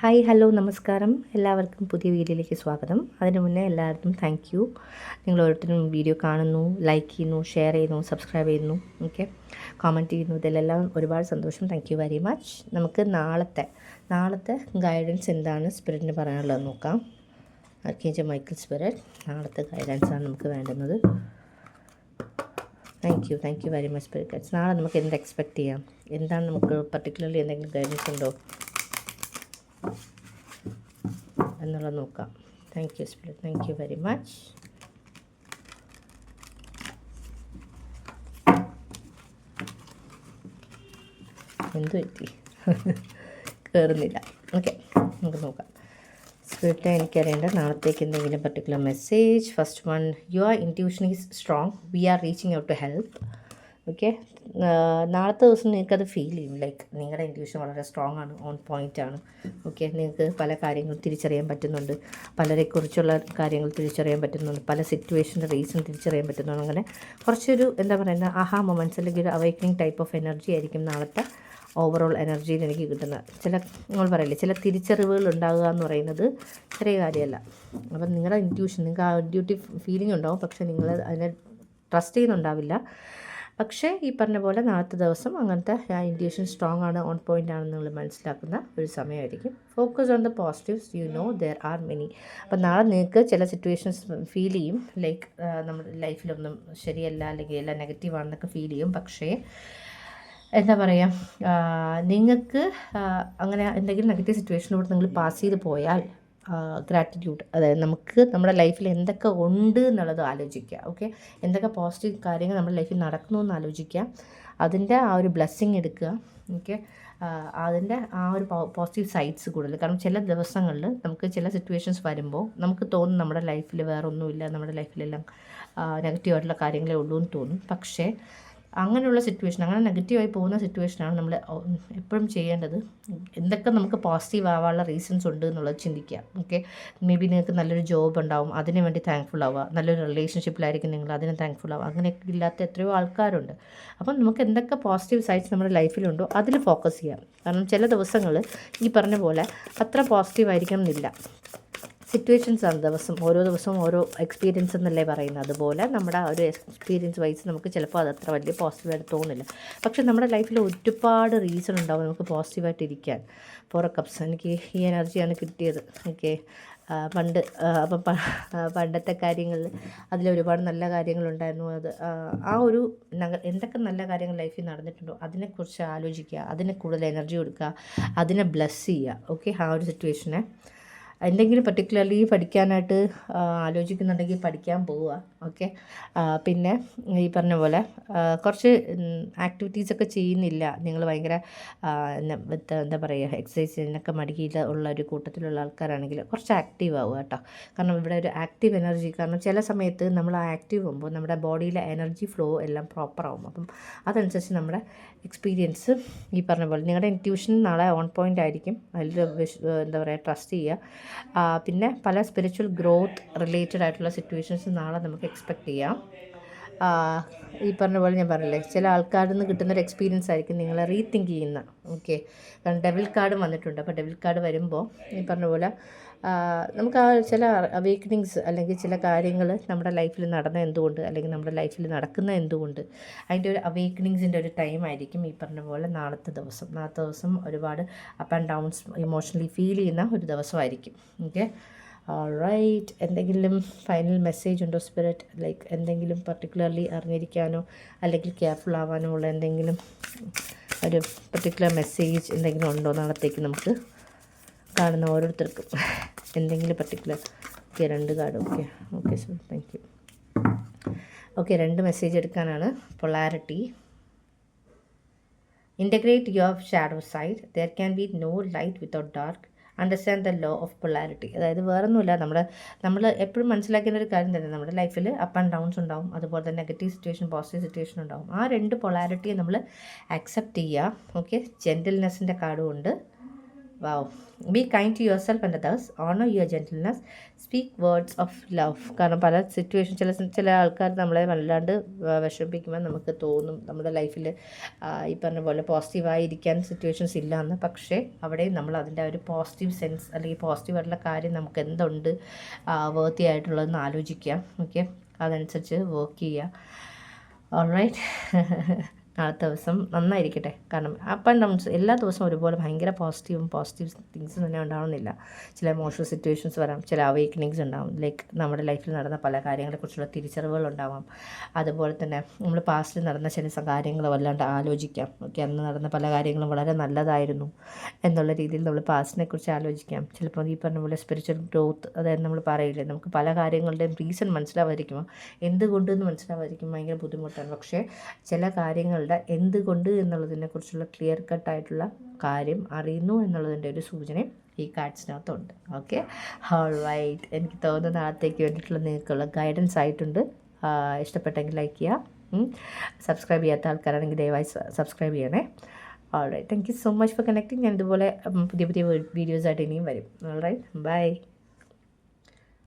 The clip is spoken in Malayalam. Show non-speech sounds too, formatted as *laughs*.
ഹായ് ഹലോ നമസ്കാരം. എല്ലാവർക്കും പുതിയ വീഡിയോയിലേക്ക് സ്വാഗതം. അതിനു മുന്നേ എല്ലാവർക്കും താങ്ക് യു നിങ്ങൾ ഓരോരുത്തരും വീഡിയോ കാണുന്നു ലൈക്ക് ചെയ്യുന്നു ഷെയർ ചെയ്യുന്നു സബ്സ്ക്രൈബ് ചെയ്യുന്നു ഓക്കെ കോമന്റ് ചെയ്യുന്നു. ഇതിലെല്ലാം ഒരുപാട് സന്തോഷം. താങ്ക് യു വെരി മച്ച് നമുക്ക് നാളത്തെ നാളത്തെ ഗൈഡൻസ് എന്താണ്? സ്പിരിറ്റിന് പറയാനുള്ളത് നോക്കാം. Archangel Michael spirit. നാളത്തെ ഗൈഡൻസാണ് നമുക്ക് വേണ്ടുന്നത്. Thank you thank you very much spirit നാളെ നമുക്ക് എന്ത് എക്സ്പെക്റ്റ് ചെയ്യാം? എന്താണ് നമുക്ക് പർട്ടിക്കുലർലി എന്തെങ്കിലും ഗൈഡൻസ് ഉണ്ടോ? എന്നുള്ളത് നോക്കാം. Thank you spirit thank you very much എന്ത് പറ്റി? കയറുന്നില്ല ഓക്കെ നമുക്ക് നോക്കാം. സ്പിരിറ്റ് എനിക്കറിയേണ്ട നാളത്തേക്ക് എന്തെങ്കിലും particular message first one your intuition is strong we are reaching out to help okay നാളത്തെ ദിവസം നിങ്ങൾക്കത് ഫീൽ ചെയ്യും. ലൈക്ക് നിങ്ങളുടെ ഇന്റ്യൂഷൻ വളരെ സ്ട്രോങ് ആണ് ഓൺ പോയിന്റ് ആണ്. ഓക്കെ നിങ്ങൾക്ക് പല കാര്യങ്ങളും തിരിച്ചറിയാൻ പറ്റുന്നുണ്ട്. പലരെക്കുറിച്ചുള്ള കാര്യങ്ങൾ തിരിച്ചറിയാൻ പറ്റുന്നുണ്ട്. പല സിറ്റുവേഷന്റെ റീസൺ തിരിച്ചറിയാൻ പറ്റുന്നുണ്ട്. അങ്ങനെ കുറച്ചൊരു എന്താ പറയുക ആഹാ മൊമെന്റ്സ് അല്ലെങ്കിൽ ഒരു അവൈക്കനിങ് ടൈപ്പ് ഓഫ് എനർജി ആയിരിക്കും നാളത്തെ ഓവറോൾ എനർജിയിൽ എനിക്ക് കിട്ടുന്ന ചില നിങ്ങൾ പറയില്ലേ ചില തിരിച്ചറിവുകൾ ഉണ്ടാകുക എന്ന് പറയുന്നത് ചെറിയ കാര്യമല്ല. അപ്പം നിങ്ങളുടെ ഇന്റ്യൂഷൻ നിങ്ങൾക്ക് ആ ഡ്യൂട്ടി ഫീലിംഗ് ഉണ്ടാവും. പക്ഷേ നിങ്ങൾ അതിനെ ട്രസ്റ്റ് ചെയ്യുന്നുണ്ടാവില്ല. പക്ഷേ ഈ പറഞ്ഞ പോലെ നാളത്തെ ദിവസം അങ്ങനത്തെ ആ ഇൻഡ്യൂഷൻ സ്ട്രോങ് ആണ് ഓൺ പോയിന്റ് ആണെന്ന് നിങ്ങൾ മനസ്സിലാക്കുന്ന ഒരു സമയമായിരിക്കും. Focus on the positives you know there are many അപ്പം നാളെ നിങ്ങൾക്ക് ചില സിറ്റുവേഷൻസ് ഫീൽ ചെയ്യും. ലൈക്ക് നമ്മുടെ ലൈഫിലൊന്നും ശരിയല്ല അല്ലെങ്കിൽ എല്ലാം നെഗറ്റീവാണെന്നൊക്കെ ഫീൽ ചെയ്യും. പക്ഷേ എന്താ പറയുക നിങ്ങൾക്ക് അങ്ങനെ എന്തെങ്കിലും നെഗറ്റീവ് സിറ്റുവേഷനിലൂടെ നിങ്ങൾ പാസ് ചെയ്ത് പോയാൽ ഗ്രാറ്റിറ്റ്യൂഡ് അതായത് നമുക്ക് നമ്മുടെ ലൈഫിൽ എന്തൊക്കെ ഉണ്ട് എന്നുള്ളത് ആലോചിക്കുക ഓക്കെ എന്തൊക്കെ പോസിറ്റീവ് കാര്യങ്ങൾ നമ്മുടെ ലൈഫിൽ നടക്കുന്നു എന്ന് ആലോചിക്കുക. അതിന്റെ ആ ഒരു ബ്ലെസ്സിങ് എടുക്കുക ഓക്കെ അതിന്റെ ആ ഒരു പോസിറ്റീവ് സൈഡ്സ് കൂടുതൽ. കാരണം ചില ദിവസങ്ങളിൽ നമുക്ക് ചില സിറ്റുവേഷൻസ് വരുമ്പോൾ നമുക്ക് തോന്നും നമ്മുടെ ലൈഫിൽ വേറൊന്നുമില്ല നമ്മുടെ ലൈഫിലെല്ലാം നെഗറ്റീവായിട്ടുള്ള കാര്യങ്ങളേ ഉള്ളൂ എന്ന് തോന്നും. പക്ഷേ അങ്ങനെയുള്ള സിറ്റുവേഷൻ അങ്ങനെ നെഗറ്റീവായി പോകുന്ന സിറ്റുവേഷനാണ് നമ്മൾ എപ്പോഴും ചെയ്യേണ്ടത്. എന്തൊക്കെ നമുക്ക് പോസിറ്റീവ് ആവാനുള്ള റീസൺസ് ഉണ്ട് എന്നുള്ളത് ചിന്തിക്കുക. ഓക്കെ മേ ബി നിങ്ങൾക്ക് നല്ലൊരു ജോബ് ഉണ്ടാവും അതിന് വേണ്ടി താങ്ക്ഫുൾ ആവുക. നല്ലൊരു റിലേഷൻഷിപ്പിലായിരിക്കും നിങ്ങൾ അതിന് താങ്ക്ഫുൾ ആവുക. അങ്ങനെയൊക്കെ ഇല്ലാത്ത എത്രയോ ആൾക്കാരുണ്ട്. അപ്പം നമുക്ക് എന്തൊക്കെ പോസിറ്റീവ് സൈഡ്സ് നമ്മുടെ ലൈഫിലുണ്ടോ അതിൽ ഫോക്കസ് ചെയ്യാം. കാരണം ചില ദിവസങ്ങൾ ഈ പറഞ്ഞ പോലെ അത്ര പോസിറ്റീവ് ആയിരിക്കണം എന്നില്ല. സിറ്റുവേഷൻസ് ആണ് ദിവസം ഓരോ ദിവസവും ഓരോ എക്സ്പീരിയൻസ് എന്നല്ലേ പറയുന്നത്. അതുപോലെ നമ്മുടെ ഒരു എക്സ്പീരിയൻസ് വൈസ് നമുക്ക് ചിലപ്പോൾ അത് അത്ര വലിയ പോസിറ്റീവായിട്ട് തോന്നില്ല. പക്ഷെ നമ്മുടെ ലൈഫിൽ ഒരുപാട് റീസൺ ഉണ്ടാവും നമുക്ക് പോസിറ്റീവായിട്ട് ഇരിക്കാൻ. ഫോർ കപ്സ് എനിക്ക് ഈ എനർജിയാണ് കിട്ടിയത്. ഓക്കെ പണ്ട് അപ്പം പണ്ടത്തെ കാര്യങ്ങളിൽ അതിൽ ഒരുപാട് നല്ല കാര്യങ്ങളുണ്ടായിരുന്നു അത് ആ ഒരു എന്തൊക്കെ നല്ല കാര്യങ്ങൾ ലൈഫിൽ നടന്നിട്ടുണ്ടോ അതിനെക്കുറിച്ച് ആലോചിക്കുക അതിനെ കൂടുതൽ എനർജി കൊടുക്കുക അതിനെ ബ്ലെസ് ചെയ്യുക. ഓക്കെ ആ ഒരു സിറ്റുവേഷനെ എന്തെങ്കിലും പർട്ടിക്കുലർലി പഠിക്കാനായിട്ട് ആലോചിക്കുന്നുണ്ടെങ്കിൽ പഠിക്കാൻ പോവുക. ഓക്കെ പിന്നെ ഈ പറഞ്ഞ പോലെ കുറച്ച് ആക്ടിവിറ്റീസൊക്കെ ചെയ്യുന്നില്ല. നിങ്ങൾ ഭയങ്കര എന്താ പറയുക എക്സസൈസിനൊക്കെ മടിയിൽ ഉള്ള ഒരു കൂട്ടത്തിലുള്ള ആൾക്കാരാണെങ്കിൽ കുറച്ച് ആക്റ്റീവ് ആവുക കേട്ടോ. കാരണം ഇവിടെ ഒരു ആക്റ്റീവ് എനർജി കാരണം ചില സമയത്ത് നമ്മൾ ആ ആക്റ്റീവ് ആകുമ്പോൾ നമ്മുടെ ബോഡിയിലെ എനർജി ഫ്ലോ എല്ലാം പ്രോപ്പർ ആവും. അപ്പം അതനുസരിച്ച് നമ്മുടെ എക്സ്പീരിയൻസ് ഈ പറഞ്ഞ പോലെ നിങ്ങളുടെ ഇന്റ്യൂഷൻ നാളെ ഓൺ പോയിന്റ് ആയിരിക്കും. അതിൽ എന്താ പറയുക ട്രസ്റ്റ് ചെയ്യുക. പിന്നെ പല സ്പിരിച്വൽ ഗ്രോത്ത് റിലേറ്റഡ് ആയിട്ടുള്ള സിറ്റുവേഷൻസ് നാളെ നമുക്ക് എക്സ്പെക്റ്റ് ചെയ്യാം. ഈ പറഞ്ഞ പോലെ ഞാൻ പറഞ്ഞില്ലേ ചില ആൾക്കാരിൽ നിന്ന് കിട്ടുന്നൊരു എക്സ്പീരിയൻസ് ആയിരിക്കും നിങ്ങളെ റീതിങ്ക് ചെയ്യുന്ന ഓക്കെ കാരണം ഡെവിൽ കാർഡ് വന്നിട്ടുണ്ട്. അപ്പോൾ ഡെവിൽ കാർഡ് വരുമ്പോൾ ഈ പറഞ്ഞ പോലെ നമുക്ക് ആ ചില അവേക്കണിങ്സ് അല്ലെങ്കിൽ ചില കാര്യങ്ങൾ നമ്മുടെ ലൈഫിൽ നടന്ന എന്തുകൊണ്ട് അല്ലെങ്കിൽ നമ്മുടെ ലൈഫിൽ നടക്കുന്ന എന്തുകൊണ്ട് അതിന്റെ ഒരു അവേക്കണിങ്സിന്റെ ഒരു ടൈം ആയിരിക്കും ഈ പറഞ്ഞ പോലെ നാളത്തെ ദിവസം. നാളത്തെ ദിവസം ഒരുപാട് up and downs emotionally feel ചെയ്യുന്ന ഒരു ദിവസമായിരിക്കും. ഓക്കെ റൈറ്റ് എന്തെങ്കിലും ഫൈനൽ മെസ്സേജ് ഉണ്ടോ സ്പിരിറ്റ് ലൈക്ക് എന്തെങ്കിലും പർട്ടിക്കുലർലി അറിഞ്ഞിരിക്കാനോ അല്ലെങ്കിൽ കെയർഫുൾ ആവാനോ ഉള്ള എന്തെങ്കിലും ഒരു പർട്ടിക്കുലർ മെസ്സേജ് എന്തെങ്കിലും ഉണ്ടോ നാളത്തേക്ക് നമുക്ക് കാണുന്ന ഓരോരുത്തർക്കും. എന്തെങ്കിലും പർട്ടിക്കുലർ ഓക്കെ രണ്ട് card okay okay sir thank you okay രണ്ട് മെസ്സേജ് എടുക്കാനാണ്. Polarity integrate your shadow side there can be no light without dark understand the law of polarity അതായത് വേറൊന്നുമില്ല. നമ്മുടെ നമ്മൾ എപ്പോഴും മനസ്സിലാക്കേണ്ട ഒരു കാര്യം തന്നെ. നമ്മുടെ ലൈഫിൽ അപ്പ് ആൻഡ് ഡൗൺസ് ഉണ്ടാവും. അതുപോലെ തന്നെ നെഗറ്റീവ് സിറ്റുവേഷൻ പോസിറ്റീവ് സിറ്റുവേഷൻ ഉണ്ടാവും. ആ രണ്ട് പൊളാരിറ്റിയെ നമ്മൾ അക്സെപ്റ്റ് ചെയ്യുക. ഓക്കെ ജെന്റിൽനെസ്സിന്റെ കാർഡും ഉണ്ട് wow be kind to yourself and others honour your gentleness speak words of love കാരണം പല സിറ്റുവേഷൻ ചില ചില ആൾക്കാർ നമ്മളെ വല്ലാണ്ട് വിഷമിപ്പിക്കുമ്പോൾ നമുക്ക് തോന്നും നമ്മുടെ ലൈഫിൽ ഈ പറഞ്ഞ പോലെ പോസിറ്റീവായിരിക്കാൻ സിറ്റുവേഷൻസ് ഇല്ല എന്ന് പക്ഷേ അവിടെ നമ്മൾ അതിന്റെ ഒരു പോസിറ്റീവ് സെൻസ് അല്ലെങ്കിൽ പോസിറ്റീവായിട്ടുള്ള കാര്യം നമുക്ക് എന്തുണ്ട് വേർത്തി ആയിട്ടുള്ളതെന്ന് ആലോചിക്കുക ഓക്കെ അതനുസരിച്ച് വർക്ക് ചെയ്യുക. ഓൾറൈറ്റ് *laughs* നാളത്തെ ദിവസം നന്നായിരിക്കട്ടെ. കാരണം അപ്പ് ആൻഡ് ഡൗൺസ് എല്ലാ ദിവസവും ഒരുപോലെ ഭയങ്കര പോസിറ്റീവും പോസിറ്റീവ് തിങ്സ് തന്നെ ഉണ്ടാവുന്നില്ല ചില ഇമോഷണൽ സിറ്റുവേഷൻസ് വരാം ചില അവേക്കനിങ്സ് ഉണ്ടാവും. ലൈക്ക് നമ്മുടെ ലൈഫിൽ നടന്ന പല കാര്യങ്ങളെക്കുറിച്ചുള്ള തിരിച്ചറിവുകൾ ഉണ്ടാവാം. അതുപോലെ തന്നെ നമ്മൾ പാസ്റ്റിൽ നടന്ന ചില കാര്യങ്ങൾ വല്ലാണ്ട് ആലോചിക്കാം. ഓക്കെ അന്ന് നടന്ന പല കാര്യങ്ങളും വളരെ നല്ലതായിരുന്നു എന്നുള്ള രീതിയിൽ നമ്മൾ പാസ്റ്റിനെക്കുറിച്ച് ആലോചിക്കാം. ചിലപ്പോൾ ഈ പറഞ്ഞ പോലെ സ്പിരിച്വൽ ഗ്രോത്ത് അതായത് നമ്മൾ പറയില്ലേ നമുക്ക് പല കാര്യങ്ങളുടെയും റീസൺ മനസ്സിലാവാതിരിക്കുമ്പോൾ എന്തുകൊണ്ടെന്ന് മനസ്സിലാവാതിരിക്കും ഭയങ്കര ബുദ്ധിമുട്ടാണ്. പക്ഷേ ചില കാര്യങ്ങളുടെ എന്തുകൊണ്ട് എന്നുള്ളതിനെ കുറിച്ചുള്ള ക്ലിയർ കട്ടായിട്ടുള്ള കാര്യം അറിയുന്നു എന്നുള്ളതിന്റെ ഒരു സൂചനയും ഈ കാർഡ്സിനകത്തുണ്ട് ഓക്കെ ഹോൾ വൈറ്റ് എനിക്ക് തോന്നുന്ന നാളത്തേക്ക് വേണ്ടിയിട്ടുള്ള നിങ്ങൾക്കുള്ള ഗൈഡൻസ് ആയിട്ടുണ്ട്. ഇഷ്ടപ്പെട്ടെങ്കിൽ ലൈക്ക് ചെയ്യുക സബ്സ്ക്രൈബ് ചെയ്യാത്ത ആൾക്കാരാണെങ്കിൽ ദയവായി സബ്സ്ക്രൈബ് ചെയ്യണേ. All right thank you so much for connecting ഞാൻ ഇതുപോലെ പുതിയ പുതിയ വീഡിയോസ് ആയിട്ട് ഇനിയും വരും. All right by